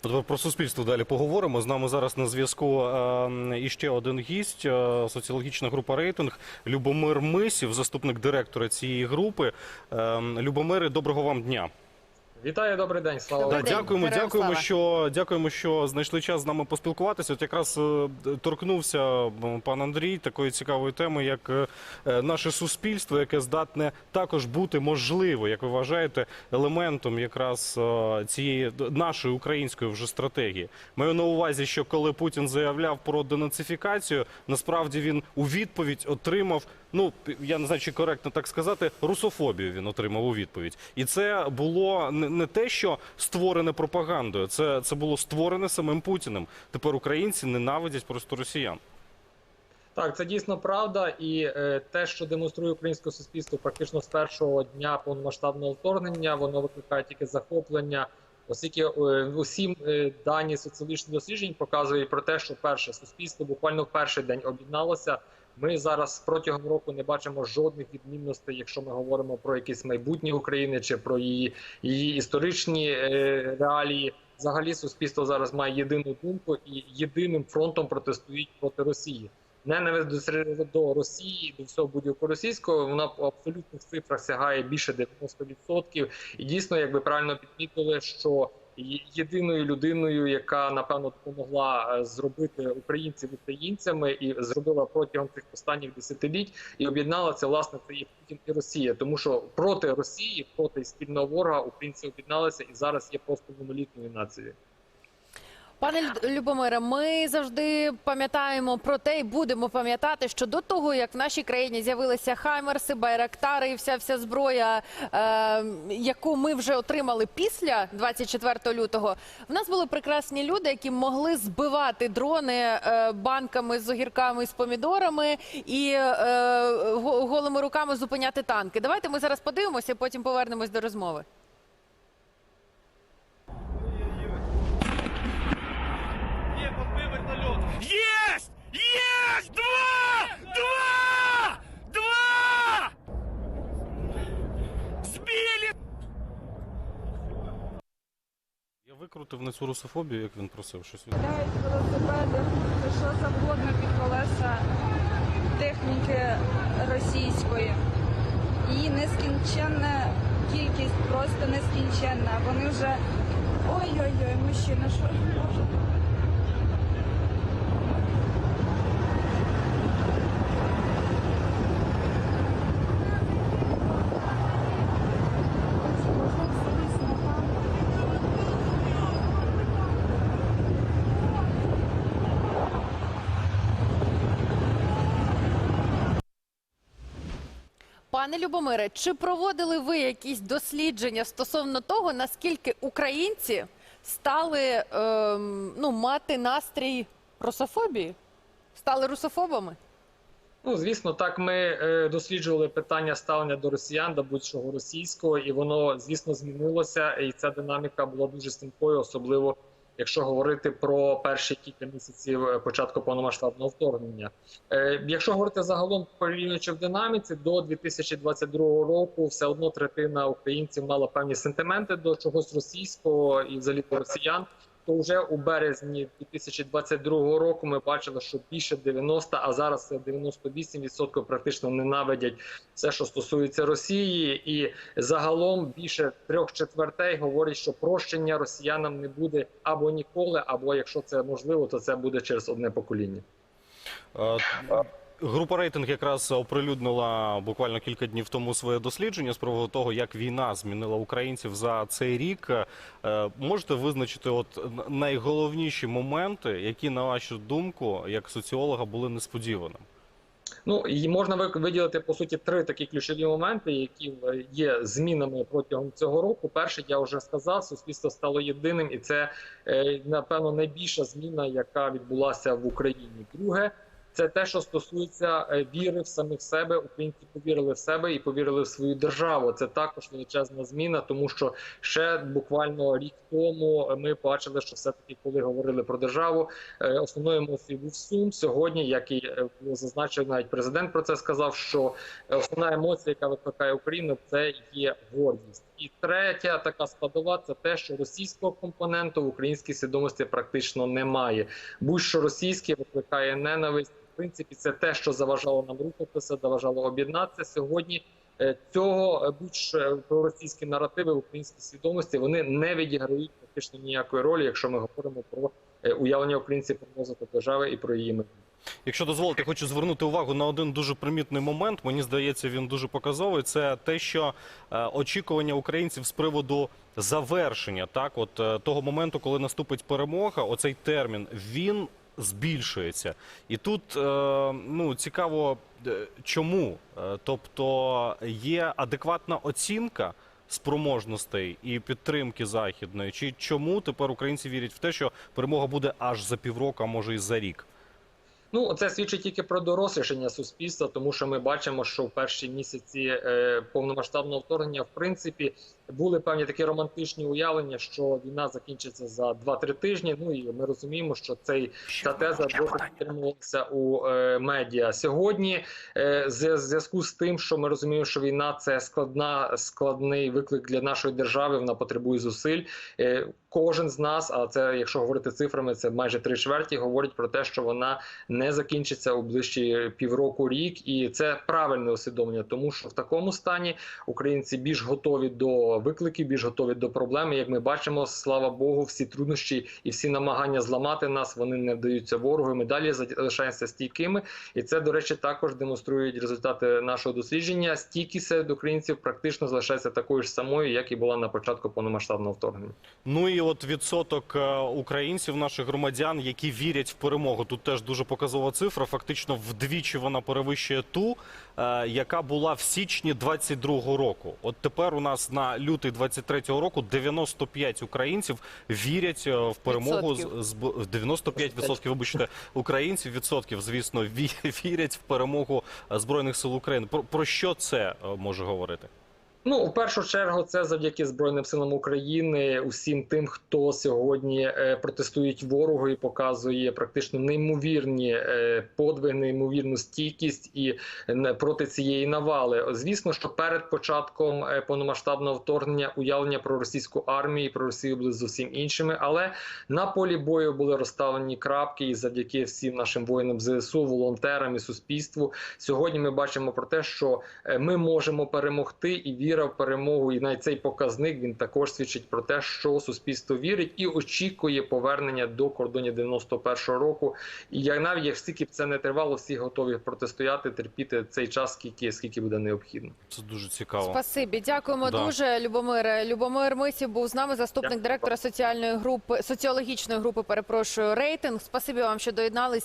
Про суспільство далі поговоримо. З нами зараз на зв'язку е, іще один гість, е, соціологічна група рейтинг Любомир Мисів, заступник директора цієї групи. Е, Любомире, доброго вам дня. Вітаю, добрий день. Слава Да, Добрий Україні. день. дякуємо, Героям дякуємо, слава. що дякуємо, що знайшли час з нами поспілкуватися. От якраз е, торкнувся м, пан Андрій такої цікавої теми, як е, е, наше суспільство, яке здатне також бути можливо, як ви вважаєте, елементом якраз е, цієї д- нашої української вже стратегії. Маю на увазі, що коли Путін заявляв про денацифікацію, насправді він у відповідь отримав. Ну я не знаю, чи коректно так сказати, русофобію він отримав у відповідь, і це було не, те, що створене пропагандою, це, це було створене самим Путіним. Тепер українці ненавидять просто росіян. Так, це дійсно правда, і е, те, що демонструє українське суспільство, практично з першого дня повномасштабного вторгнення, воно викликає тільки захоплення, оскільки е, усі е, дані соціологічних досліджень показують про те, що перше суспільство буквально в перший день об'єдналося. Ми зараз протягом року не бачимо жодних відмінностей, якщо ми говоримо про якесь майбутнє України чи про її, її історичні е, реалії. Взагалі, суспільство зараз має єдину думку і єдиним фронтом протестують проти Росії. Ненависть до Росії, до всього будь-якого російського, вона в абсолютних цифрах сягає більше 90%. І дійсно, як ви правильно підмітили, що єдиною людиною, яка напевно допомогла е, зробити українців українцями і зробила протягом цих останніх десятиліть і об'єднала це власне це і Путін і Росія, тому що проти Росії, проти спільного ворога українці об'єдналися і зараз є просто монолітною нацією. Пане Лю- Любомире, ми завжди пам'ятаємо про те і будемо пам'ятати, що до того, як в нашій країні з'явилися хаймерси, байрактари і вся вся зброя, е, яку ми вже отримали після 24 лютого, в нас були прекрасні люди, які могли збивати дрони е, банками з огірками з помідорами і е, голими руками зупиняти танки. Давайте ми зараз подивимося, потім повернемось до розмови. На цю русофобію, як він просив щось. від- велосипеди, що завгодно під колеса техніки російської. Її нескінченна кількість, просто нескінченна. Вони вже ой-ой-ой, мужчина, що може. Пане Любомире, чи проводили ви якісь дослідження стосовно того, наскільки українці стали ем, ну, мати настрій русофобії? Стали русофобами? Ну, звісно, так ми е, досліджували питання ставлення до росіян, до будь-чого російського, і воно, звісно, змінилося. І ця динаміка була дуже стрімкою, особливо якщо говорити про перші кілька місяців е, початку повномасштабного вторгнення. Е, якщо говорити загалом порівнюючи в динаміці, до 2022 року все одно третина українців мала певні сентименти до чогось російського і взагалі до росіян то вже у березні 2022 року ми бачили, що більше 90, а зараз це 98% практично ненавидять все, що стосується Росії, і загалом більше трьох четвертей говорять, що прощення росіянам не буде або ніколи, або якщо це можливо, то це буде через одне покоління. Група рейтинг якраз оприлюднила буквально кілька днів тому своє дослідження з приводу того, як війна змінила українців за цей рік. Е, Можете визначити от найголовніші моменти, які на вашу думку, як соціолога, були несподіваними? Ну і можна виділити по суті три такі ключові моменти, які е, є змінами протягом цього року. Перший я вже сказав, суспільство стало єдиним, і це е, напевно найбільша зміна, яка відбулася в Україні. Друге. Це те, що стосується е, віри в самих себе. Українці повірили в себе і повірили в свою державу. Це також величезна зміна, тому що ще буквально рік тому ми бачили, що все таки, коли говорили про державу, е, основною емоцією був сум. Сьогодні, як і е, зазначено, навіть президент про це сказав, що основна емоція, яка викликає Україну, це є гордість. І третя така складова це те, що російського компоненту в українській свідомості практично немає. Будь-що російське викликає ненависть. В принципі, це те, що заважало нам рухатися, заважало об'єднатися сьогодні. е, Цього е, будь-що проросійські наративи в українській свідомості вони не відіграють практично ніякої ролі, якщо ми говоримо про е, уявлення українців про розвиток держави і про її майбутнє. Якщо дозволите, хочу звернути увагу на один дуже примітний момент. Мені здається, він дуже показовий. Це те, що е, очікування українців з приводу завершення, так, от е, того моменту, коли наступить перемога, оцей термін він збільшується. І тут е, ну цікаво, чому? Тобто є адекватна оцінка. Спроможностей і підтримки західної, чи чому тепер українці вірять в те, що перемога буде аж за півроку, а може і за рік? Ну, це свідчить тільки про дорослішання суспільства, тому що ми бачимо, що в перші місяці е, повномасштабного вторгнення, в принципі, були певні такі романтичні уявлення, що війна закінчиться за 2-3 тижні. Ну і ми розуміємо, що цей ця теза досить підтримувалася у е, медіа сьогодні. Е, зв'язку з тим, що ми розуміємо, що війна це складна складний виклик для нашої держави. Вона потребує зусиль. Кожен з нас, а це якщо говорити цифрами, це майже три чверті, говорить про те, що вона не закінчиться у ближчі півроку рік, і це правильне усвідомлення, тому що в такому стані українці більш готові до викликів, більш готові до проблеми. Як ми бачимо, слава Богу, всі труднощі і всі намагання зламати нас вони не вдаються ворогу. Ми далі залишаємося стійкими, і це, до речі, також демонструють результати нашого дослідження. Стійкість серед українців практично залишається такою ж самою, як і була на початку повномасштабного вторгнення. Ну і от відсоток е, українців, наших громадян, які вірять в перемогу. Тут теж дуже показова цифра. Фактично вдвічі вона перевищує ту, е, яка була в січні 22-го року. От тепер у нас на лютий 23-го року 95 українців вірять е, в перемогу з, Відсотків. з 95 відсотків, вибачте, українців відсотків, звісно, ві- вірять в перемогу збройних сил України. Про, про що це може говорити? Ну, в першу чергу, це завдяки Збройним силам України, усім тим, хто сьогодні е, протестують ворогу і показує практично неймовірні е, подвиги, неймовірну стійкість і е, проти цієї навали. Звісно, що перед початком повномасштабного вторгнення уявлення про російську армію і про Росію були зовсім іншими, але на полі бою були розставлені крапки, і завдяки всім нашим воїнам ЗСУ, волонтерам і суспільству. Сьогодні ми бачимо про те, що ми можемо перемогти, і віра в перемогу, і навіть цей показник він також свідчить про те, що суспільство вірить і очікує повернення до кордонів 91-го року. І як навіть як стільки б це не тривало, всі готові протистояти, терпіти цей час, скільки скільки буде необхідно. Це дуже цікаво. Спасибі, дякуємо Да. дуже, Любомире. Любомир Мисів був з нами, заступник Дякую. директора соціальної групи соціологічної групи. Перепрошую рейтинг. Спасибі вам, що доєднались.